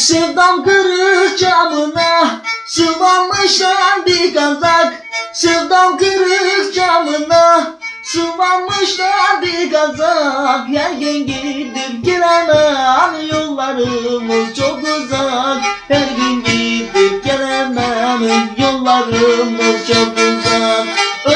Sevdam kırık camına Sıvanmışlar bir kazak. Sevdam kırık camına Sıvanmışlar bir kazak. Yergen gidip gelemem Yollarımız çok uzak. Her gün gidip gelemem Yollarımız çok uzak.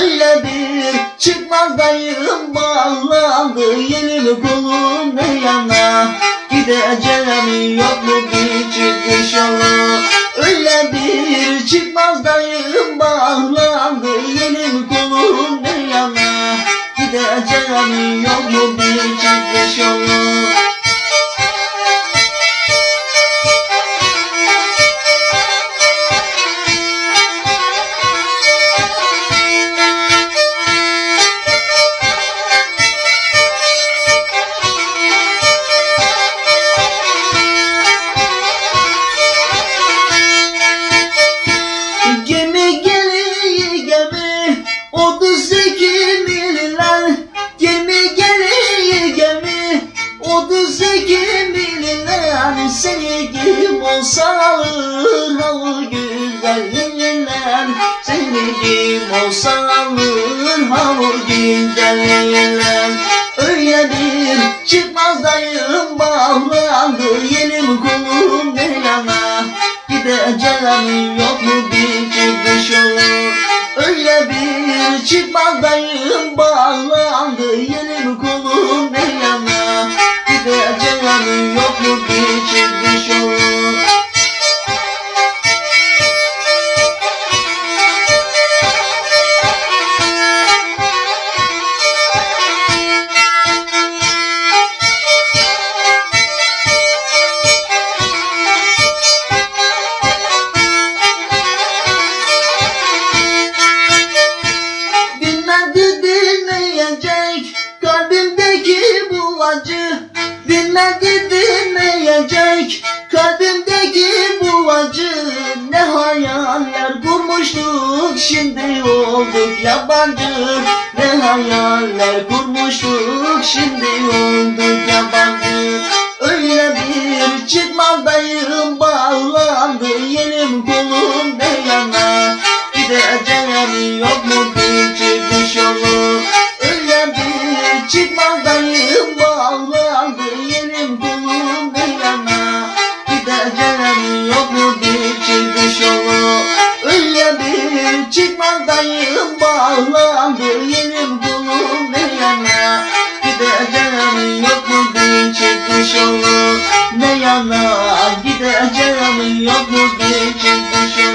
Öyle bir çıkmazdayım Bağlandı yelim kolum ne yana. Gideceğim yok mu bir çıkış yolu Öyle bir çıkmazdayım bağlandı Yelim kolum ne yana? Gideceğim yok mu bir çıkış yolu 30 Ekim bilinen sevgim olsa alır al güzelliğinden. Sevgim olsa alır al güzelliğinden. Öyle bir çıkmaz çıkmazdayım bağlandı yenim kulum beylana Gideceğim yok mu bir çıkış olur? Öyle bir çıkmaz çıkmazdayım bağlandı yenim kulum acı Dinmedi dinmeyecek. Kalbimdeki bu acı Ne hayaller kurmuştuk. Şimdi olduk yabancı Ne hayaller kurmuştuk. Şimdi olduk yabancı çıkmazdayım bağlandı Yelim kolum ne yana Gideceğim yok mu bir çıkış yolu Ne yana Gideceğim yok mu yolu